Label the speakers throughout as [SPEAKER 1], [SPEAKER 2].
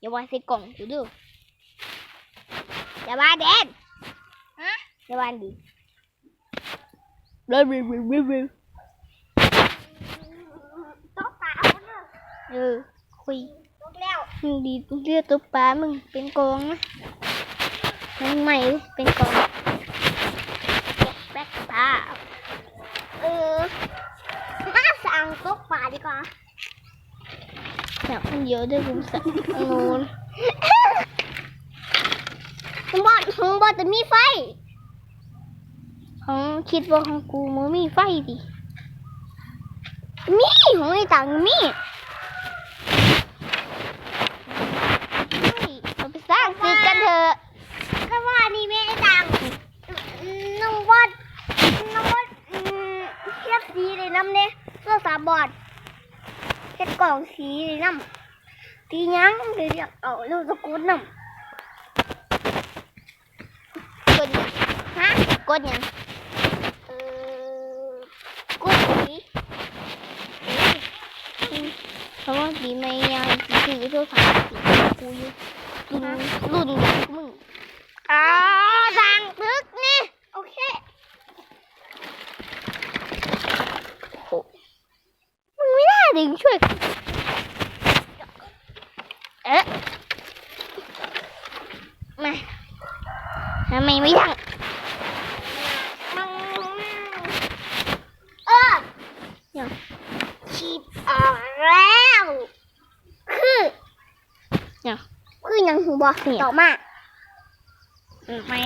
[SPEAKER 1] อย่าว่าใส่กล่องกูดูอย่าว่าแดน
[SPEAKER 2] ฮะ
[SPEAKER 1] อย่าว่าดิเร็วเร็วเร็วเร็วเร็ว
[SPEAKER 2] ตกปลาเอาเนอะ
[SPEAKER 1] เออคุย
[SPEAKER 2] ตกแล้ว
[SPEAKER 1] มึงดีเลือดตัวปลามึงเป็นกองนะมึงใหม่เป็นกองแป๊กปลา
[SPEAKER 2] เออมาสั่งตกปลาดีกว่า
[SPEAKER 1] เนี่ยมันเยอะด้วยคุณสัตว์นูน
[SPEAKER 2] ข้างบนข้างบนจะมีไฟ
[SPEAKER 1] ของคิดว่าของกูมันมีไฟดิ
[SPEAKER 2] มีของไอ้ตังมี
[SPEAKER 1] เราไปสร้างตึกกันเถอะ
[SPEAKER 2] ก็ว่านี่แม่ไอ้ตังน้องบอดน้องบอดอืมเทียบสีเลยน้ำเนี่ยเสื้อสาบอด เทียบกล่องสีเลยน้ำตีหยังเดี๋ยวเรียกเอาลูกตะกรุดน้
[SPEAKER 1] กดหยังำ
[SPEAKER 2] ฮะ
[SPEAKER 1] กดหยัง
[SPEAKER 2] เออกุดสี
[SPEAKER 1] เพราะว่าดีไม่ยังถือโทรศัพท์ติดกูอยู่รุ่นรุ่นอย่างมึง
[SPEAKER 2] อ๋อสั่งตึกนี่โอเค
[SPEAKER 1] โอ้มึงไม่ได้ดึงช่วยกูเอ๊ะมา ทำไมไม่ยัง
[SPEAKER 2] เออ
[SPEAKER 1] ยัง
[SPEAKER 2] ชีบออกแล้วคือ
[SPEAKER 1] ยัง
[SPEAKER 2] คือยังหูบอ
[SPEAKER 1] เนี่ย
[SPEAKER 2] ต่อมา
[SPEAKER 1] ไม่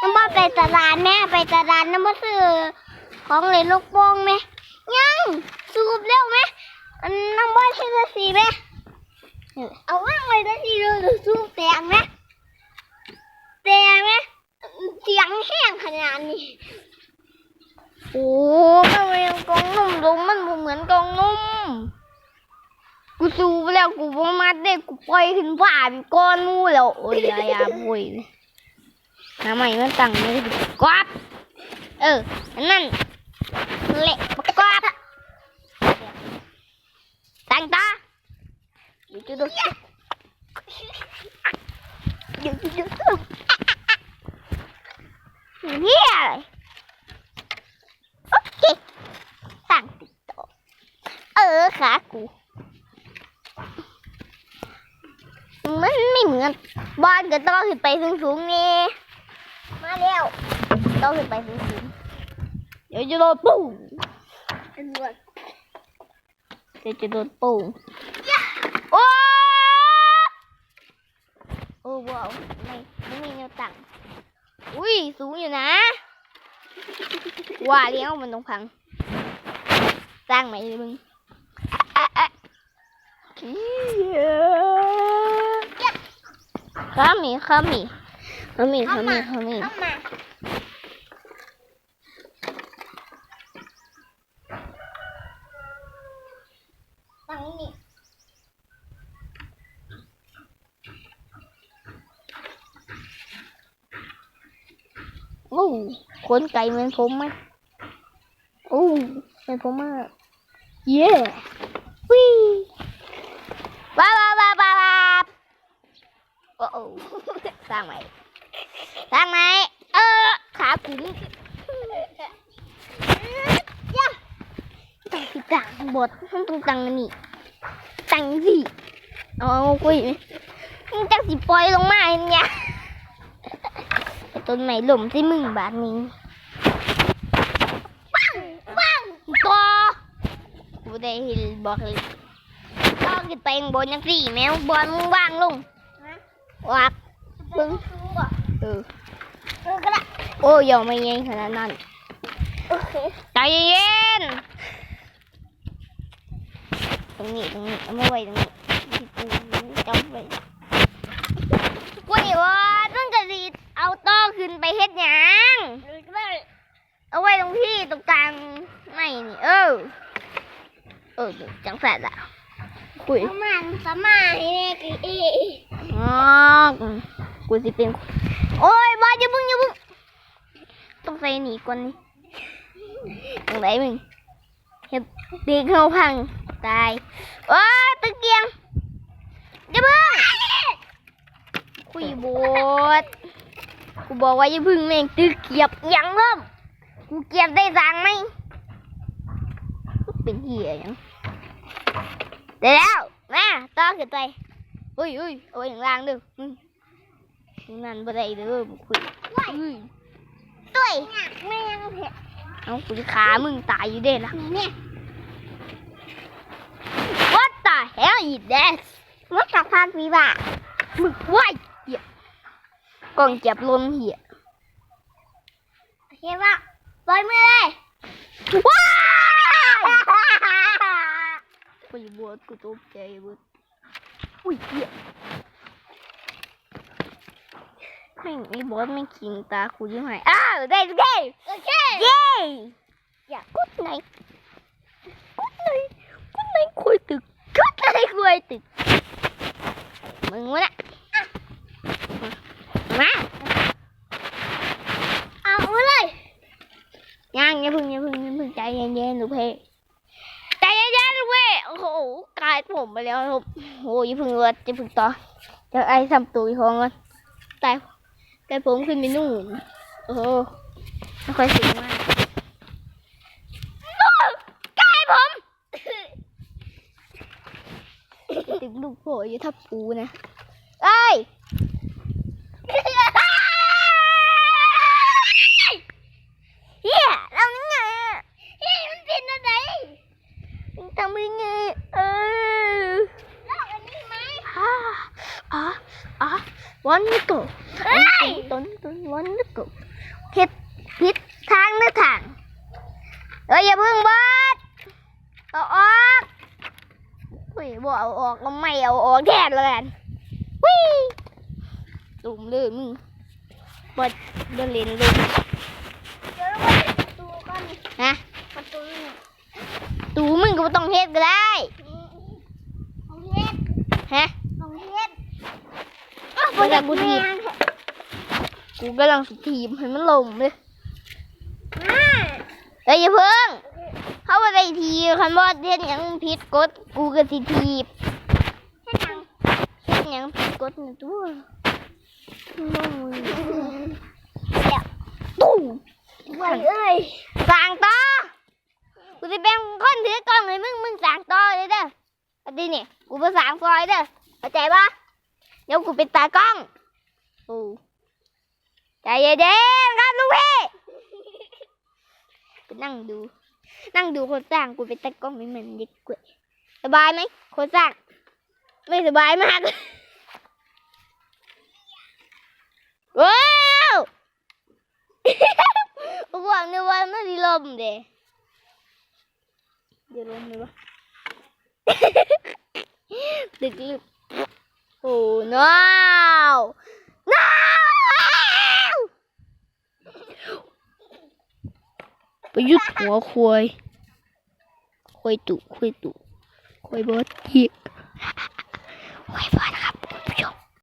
[SPEAKER 2] น้ำบอไปตลาดแม่ไปตลาดน้ำบอซื้อของเล่นลูกโป่งไหมยังสูบเร็วไหมอันน้ำบอเทเลสีไหม
[SPEAKER 1] นี่แหละ
[SPEAKER 2] เอาว่างเลยได้ทีเดียวจะสูบแตกไหมแตกไหมเสียงแห้งขนาดนี้
[SPEAKER 1] โอ้มันเป็นกองนุ่มลงมันบ่เหมือนกองนุ่ม กูสูบแล้วกูบ่มาเด็กกูปล่อยขึ้นฟ้าเป็นก้อนมูแล้วโอ้ยอย่าอย่าบ่อยทำไมมันตั้งไม่ได้กวาดเออนั่นเละประกอบตั้งตา ดี๋ยวจะโดนเดี๋ยวจะโดนเฮียอะไรโอเคตั้งติดต่อเออขากูมันไม่เหมือนบ้านก็ต้องขึ้นไปสูงๆนี่
[SPEAKER 2] มาเร็ว
[SPEAKER 1] ต้องขึ้นไปสูงๆเดี๋ยวจะโดนปุ้งเดี๋ยวจะโดนปุ้ง โอ้โอ้ว้าวไม่ไม่มีแนวตั้งอุ้ยสูงอยู่นะว่าเลี้ยงมันต้องพังสร้างใหม่เลยมึงอะอะเหี้ยข้ามีข้ามีข้ามีข้ามีข้ามี
[SPEAKER 2] เข้ามาตั้งนี่
[SPEAKER 1] โอ้ ขนไก่เหมือนผมไหมโอ้เหมือนผมมากเย้วิว้าวว้าวว้าวว้าวว้าโอ้โอ้สร้างใหม่สร้างใหม่เออขาขุนตั้งสิตั้งบทต้องตั้งอันนี่ตั้งสิเอาคุยมึงจังสิปล่อยลงมาเนี่ย ต้นไม้หล่มใส่มึงบาทนี้
[SPEAKER 2] ปังปัง
[SPEAKER 1] ต่อกูได้เห็นบอกเลยต่อขึ้นไปข้างบนยังสี่แมวบอลมึงวางลง
[SPEAKER 2] ฮะ
[SPEAKER 1] วัก
[SPEAKER 2] เบิ้งสูงบ่
[SPEAKER 1] เออ
[SPEAKER 2] เออก็ได้
[SPEAKER 1] โอ้ยยังไม่เย็นขนาดนั้น
[SPEAKER 2] โอเค
[SPEAKER 1] ใจเย็นตรงนี้ตรงนี้เอามาไว้ตรงนี้ที่กูจำไว้กูนี่ว่าต้องจะดีเอาต่อขึ้นไปเฮ็ดหยัง
[SPEAKER 2] เออก็ได้
[SPEAKER 1] เอาไว้ตรงที่ตรงกลางไม่นี่ เออ เออจัง แสดอะคุย
[SPEAKER 2] ประมาณประมาณให้แม่กี่เอ
[SPEAKER 1] อ๋อกูสิเป็น โอ้ยบอยอย่าบึ้งอย่าบึ้งต้องใส่หนีก่อนนี่ตรงไหนมึงเฮ็ดเด็กเขาพังตตายโอ้ยตะเกียงอย่าเพิ่งคุยบดกูบอกว่าอย่าเพึ่งแม่งตึกเกียบยังเริ่มกูเกียบได้สังไหมเป็นเหี้ยหยัง ได้แล้วมาต่อขึ้นไปอุ้ยอุ้ยเอาไว้ข้างล่างเด้ออืมนั่นบ่ได้เด้อบ่คุยอุ้ย
[SPEAKER 2] ตุ้ยแม่ยังเผ็ด
[SPEAKER 1] เอากูจะขามึงตายอยู่เด้ล่ะ
[SPEAKER 2] เนี่ย
[SPEAKER 1] What the hell is that
[SPEAKER 2] รถกับพานวีบะ
[SPEAKER 1] มึงว้ายเหี้ยกล่องจับลมเหี้ย
[SPEAKER 2] เห็นปะปล่อยมือเลย
[SPEAKER 1] ว้า ยกูจะบวชกูตกใจเบดอุ้ยเหี้ยไม่งไอ้บอสไม่งขิงตากูยังไงอ้าวได้ได้
[SPEAKER 2] โอเค
[SPEAKER 1] เย้อย่ากุดไหนกุดไหนกุดไหนคุยตึกกุดไหนคุยตึกมึงวะเนี่ยมา
[SPEAKER 2] เอามือเลย
[SPEAKER 1] ยังอย่าพึ่งอย่าพึ่งอย่าพึ่งใจเย็นๆลูกเพใจเย็นๆลูก เพโอ้โหกลายผมไปแล้วครับโอ้ยพึ่งรถอกจะพึ่งต่อจะไอ้ทำตุยของกันแต่แต่ผมขึ้นไปนู่นโอ้ไม่ค่อยสูงมากนู่นกลายผมตึงลูกโผล่อยู่ทับปูนะเอ้ย เฮียเราไง
[SPEAKER 2] เฮ้ยมันเป็นอะไร
[SPEAKER 1] ทำยังไงเออ
[SPEAKER 2] ลอกอันนี้ไหม
[SPEAKER 1] อ่าอ่าอ่าวันนี้ก็
[SPEAKER 2] เฮ้ย
[SPEAKER 1] ต้นต้นวันนี้ก็ผิดผิดทางหรือทางเอ้ยอย่าเพิ่งบอดเอาออกอุ้ยบอกเอาออกก็ไม่เอาออกแทนเลยกันวิ่งตุ่มเลยมึงบอดเดินเล่นเลย
[SPEAKER 2] เดี๋ยวเราไปประตูก่อน
[SPEAKER 1] นะ
[SPEAKER 2] ประตูนี่
[SPEAKER 1] ตูมึงก็ บ่ต้องเฮ็ดก็ได้
[SPEAKER 2] ของเฮ็ด
[SPEAKER 1] ฮะ
[SPEAKER 2] ของเฮ็ด
[SPEAKER 1] บ่ได้กูถีบกูกำลังสิทีมให้มันลงเลย
[SPEAKER 2] อ่า
[SPEAKER 1] เอ้ยอย่าเพิ่งเขาบ่ได้ทีบคันบ่เฮ็ดหยังผิดกฎกูก็สิทีบ
[SPEAKER 2] เฮ็ดหยัง
[SPEAKER 1] เฮ็ดหยังผิดกฎนี่ตัวน้องมึงตู้
[SPEAKER 2] ไว้เอ้ย
[SPEAKER 1] สั่งต่อกู สิเป็นคนถือกล้องให้มึงมึงสั่งต่อเลยเด้ออันนี้นี่กูบ่สั่งซอยเด้อเข้าใจปะเดี๋ยวกูเป็นตากล้องโอ้ใจเย็นๆครับลูกพี่ไปนั่งดู นั่งดูคนสร้างกูเป็นตากล้องไม่เหมือนเด็กกว่าสบายไหมคนสร้าง ไม่สบายมากว้าวหวังในวันไม่มีลมเด้ เดี๋ยวลมเลยวะดึกลึกโอ้ no no ประยุทธ์หัวควยควยตุควยตุควยบอสที่